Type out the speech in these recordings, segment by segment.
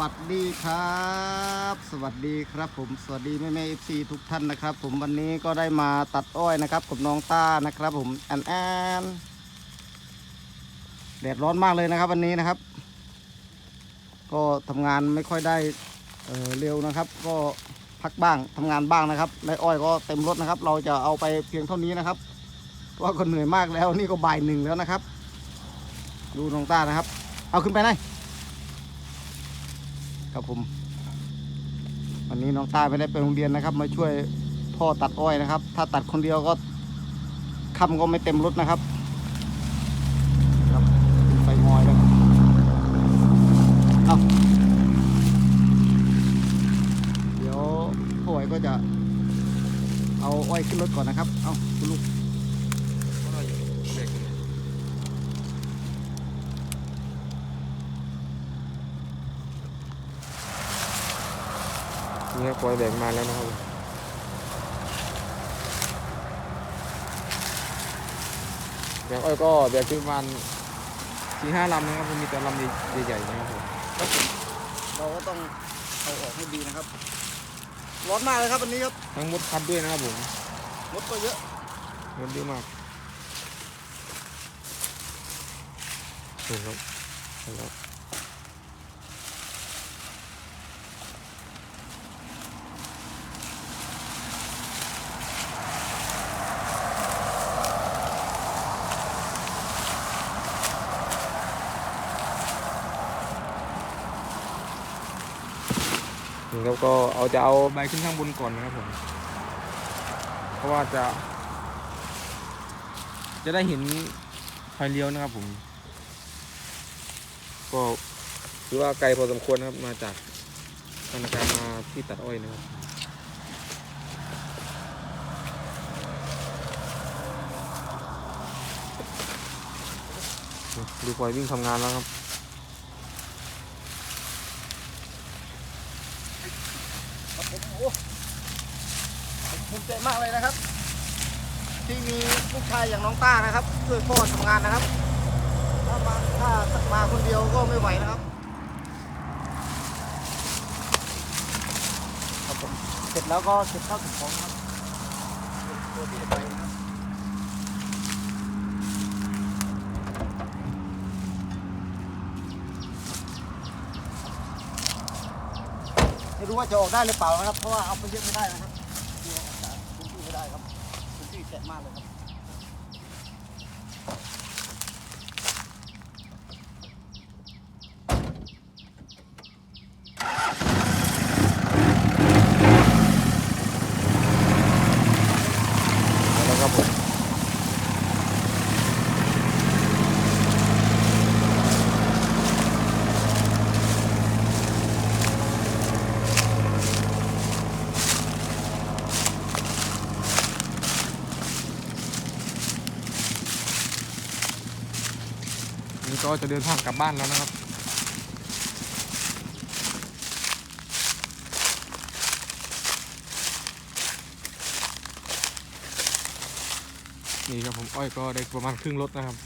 วัสดีครับ สวัสดีครับผมสวัสดีแม่แม่เอฟซีทุกท่านนะครับ ผมวันนี้ก็ได้มาตัดอ้อยนะครับกับน้องต้านะครับ ผมแอนแอนแดดร้อนมากเลยนะครับ วันนี้นะครับ ก็ทำงานไม่ค่อยได้เออเร็วนะครับ ก็พักบ้างทำงานบ้างนะครับในอ้อยก็เต็มรถนะครับ เราจะเอาไปเพียงเท่านี้นะครับเพราะว่าก็เหนื่อยมากแล้วนี่ก็บ่ายหนึ่งแล้วนะครับ ดูน้องต้านะครับ เอาขึ้นไปไหน ครับผม วันนี้น้องต้าไม่ได้ไปโรงเรียนนะครับ มาช่วยพ่อตัดอ้อยนะครับ ถ้าตัดคนเดียวก็คำก็ไม่เต็มรถนะครับครับไฟงอยแล้วเอาเดี๋ยวพ่อไหวก็จะเอาอ้อยขึ้นรถก่อนนะครับ เอาคุณลูก นี่ครับปล่อยแบกมาแล้วนะครับแบกอ้อยก็แบกขึ้นประมาณสี่ห้าลำนะครับผมมีแต่ลำใหญ่ๆนะครับผมครับผมเราก็ต้องเอาออกให้ดีนะครับ ร้อนมากเลยครับวันนี้ครับ ทั้งมดคัดด้วยนะครับผมรถก็เยอะมดเยอะมากถูกครับถูกครับ นี่ครับก็เอาจะเอาใบขึ้นข้างบนก่อนนะครับผมเพราะว่าจะ จะได้เห็นไฟเลี้ยวนะครับผม ก็ถือว่าไกลพอสมควรนะครับมาจากธนาคารมาที่ตัดอ้อยนะครับดูปล่อยวิ่งทำงานแล้วครับ ครับ ผมโอ้ภูมิใจมากเลยนะครับ ที่มีลูกชายอย่างน้องต้านะครับช่วยพ่อทำงานนะครับ ถ้ามาถ้ามาคนเดียวก็ไม่ไหวนะครับครับผมเสร็จแล้วก็เก็บข้าวเก็บของครับตัวที่จะไปนะครับ ไม่รู้ว่าจะออกได้หรือเปล่านะครับ เพราะว่าเอาไปเยอะไม่ได้นะครับเยออกจากพื้นที่ไม่ได้ครับพื้นที่แคบมากเลยครับ ก็จะเดินทางกลับบ้านแล้วนะครับ นี่ครับผมอ้อยก็ได้ประมาณครึ่งรถนะครับ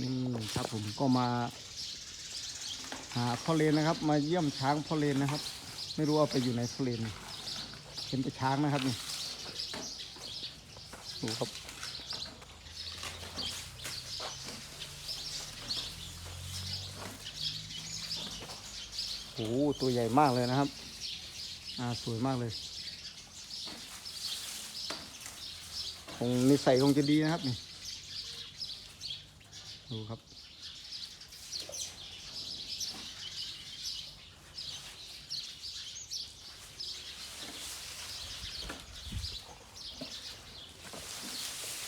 นี่ครับผมก็มา หาพ่อเลนนะครับ มาเยี่ยมช้างพ่อเลนนะครับ ไม่รู้ว่าไปอยู่ในพ่อเลนเห็นแต่ช้างนะครับนี่ ดูครับ โอ้โหตัวใหญ่มากเลยนะครับ อ่า สวยมากเลยคงนิสัยคงจะดีนะครับนี่ ดูครับ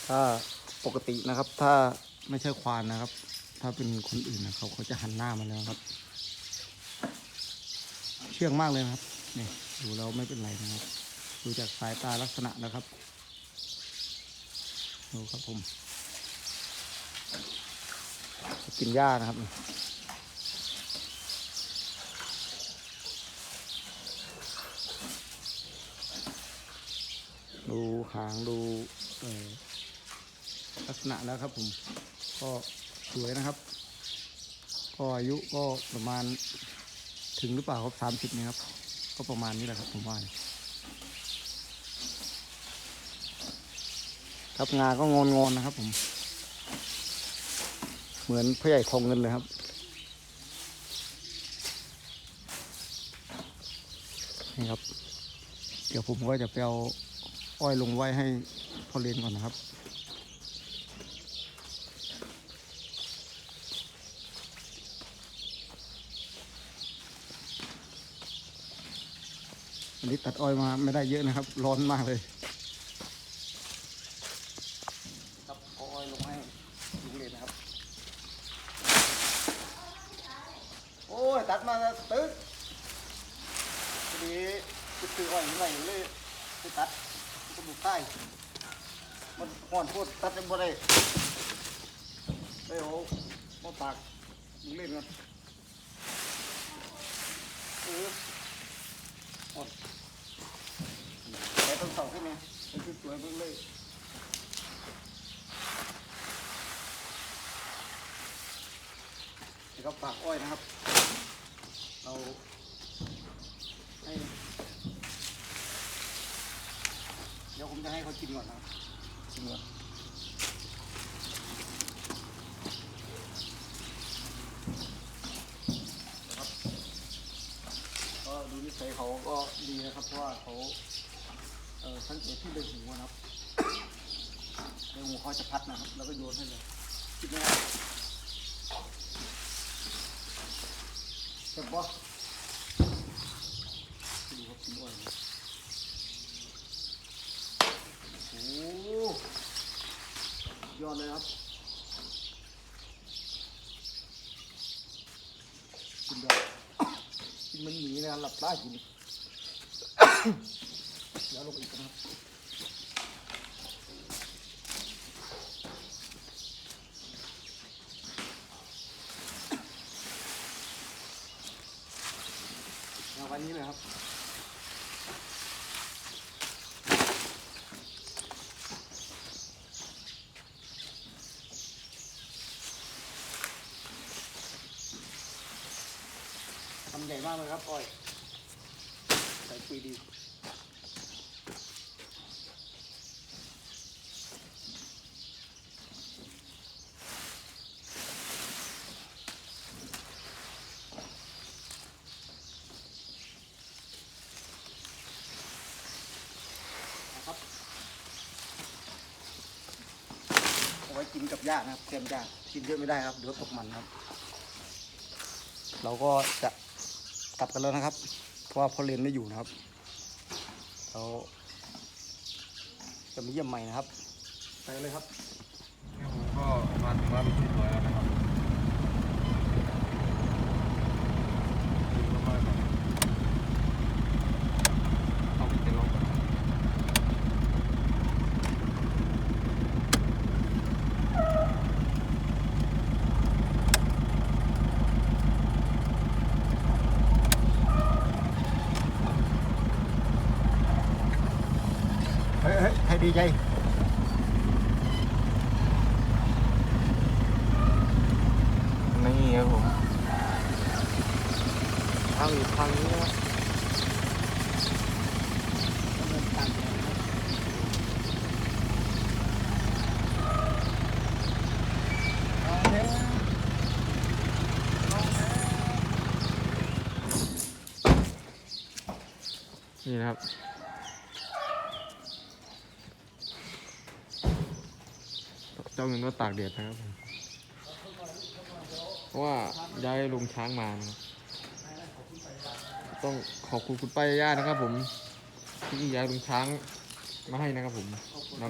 ถ้าปกตินะครับ ถ้าไม่ใช่ควานนะครับ ถ้าเป็นคนอื่นนะเขาเขาจะหันหน้ามาแล้วครับ เชื่องมากเลยนะครับนี่ดูแล้วไม่เป็นไรนะครับดูจากสายตาลักษณะนะครับดูครับผมกินหญ้านะครับดูหางดูเออ ลักษณะแล้วครับผม ก็สวยนะครับ ก็อายุก็ประมาณถึงหรือเปล่าครับสามสิบนี่ครับ ก็ประมาณนี้แหละครับผมว่าครับงาก็งอนงอนนะครับ ผม เหมือนพ่อใหญ่ทองเงินเลยครับนี่ครับ เดี๋ยวผมก็จะไปเอาอ้อยลงไว้ให้พ่อเลนก่อนนะครับ วันนี้ตัดอ้อยมาไม่ได้เยอะนะครับ ร้อนมากเลย ครับเอาอ้อยลงให้ลุงเลนนะครับ โอ้ยตัดมาตึ๊ดพอดีไปซื้ออ้อยใหม่เลยไปตัดกระบุกใต้มันห่อนโพดตัดยังบ่ได้ไปเอามาปากลุงเล่นกันเอออ่อนแต่ต้องเสาขึ้นไงมันคือสวยเบิ่งเลยแล้วก็ปากอ้อยนะครับ เราให้เดี๋ยวผมจะให้เขากินก่อนนะครับกินก่อนนะครับก็ดูนิสัยเขาก็ดีนะครับ เพราะว่าเขา เออสังเกตที่ใบหูนะครับใบหูเขาจะพัดนะครับ แล้วก็โยนให้เลยคิดไหมครับเจ็บปะดูครับกินอ้อยโอ้ยอดเลยครับกินแบบกินมันหนีนะหลับตากิน แล้วลงอีกนะครับเอาวันนี้เลยครับทำใหญ่มากเลยครับอ้อย ใส่ปุ๋ยดี นะครับเอาไว้กินกับย่านะครับแกมหญ้ากินเยอะไม่ได้ครับเดี๋ยวตกมันครับ เราก็จะกลับกันแล้วนะครับ เพราะว่าพ่อเรียนไม่อยู่นะครับเราจะมาเยี่ยมใหม่นะครับ ไปเลยครับนี่ผมก็มาถึงบ้านเป็นที่สวยแล้วนะครับเอาไปเก็บลงก่อน เฮ้ยเฮ้ยใครดีใจนี่ครับผมทางอีกทางนี้นะครับนี่นะครับ จ้าเงินก็ตากแดดนะครับผมเพราะว่าย้ายลงช้างมานะครับต้องขอบคุณคุณป้ายาย่านะครับ ผมที่ย้ายลงช้างมาให้นะครับ ผมน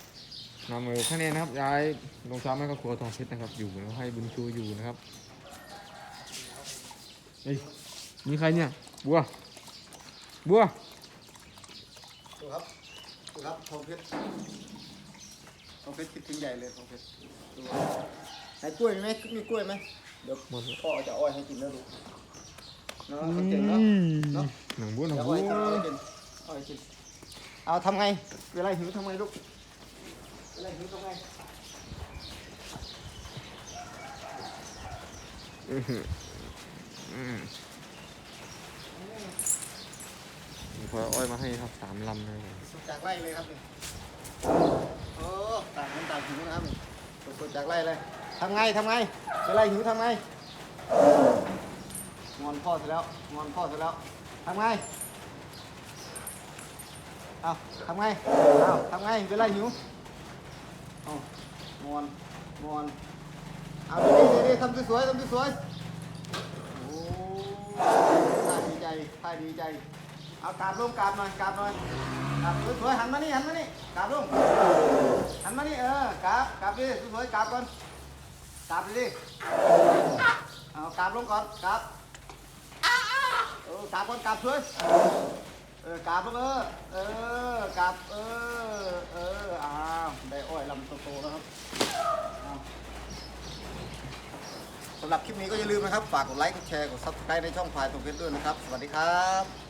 ำนำเออข้างในนะครับ ย้ายลงช้างให้ครอบครัวทองเพชรนะครับ อยู่แล้วให้บุญชูอยู่นะครับเฮ้ยมีใครเนี่ย บัว บัว ดูครับ ดูครับทองเพชร ทองเพชรคิดถึงใหญ่เลยทองเพชรดูไหนกล้วยมีไหมมีกล้วยไหมเดี๋ยวหมดแล้ว พ่อจะอ้อยให้กินแล้วลูกเนาะเขาเก่งเนาะเนาะหนังบัวหนังเดี๋ยวบัอ้วอยกินเอาอ้อยกินเอาทำไงเวลาหิวทำไงลูกเวลาหิวทำไงอื้อหืออืมพออ้อยมาให้ครับสามลำนะครับผมสดจากไร่เลยครับนี่ หิวนะครับสดๆจากไร่เลยทำไงทำไงเวลาหิวทำไงงอนพ่อเสร็จแล้วงอนพ่อเสร็จแล้วทำไงเอาทำไงเอาทำไงเวลาหิวเอางอนงอนเอาดีๆดีๆทำสวยๆทำสวยๆโอ้ท่าดีใจท่าดีใจ เอากราบลงกราบหน่อยกราบหน่อยกราบสวยๆหันมานี่หันมานี่กราบลงหันมานี่เออกราบกราบดิสวยๆกราบก่อนกราบดิเอากราบลงก่อนกราบเออกราบก่อนกราบสวยเออกราบลงเออเออกาบเออเอออ้าวได้อ้อยลำโตๆแล้วครับสำหรับคลิปนี้ก็อย่าลืมนะครับ ฝากกดไลค์ กดแชร์ กด subscribe ในช่องพายตรงเพชรด้วยนะครับ สวัสดีครับ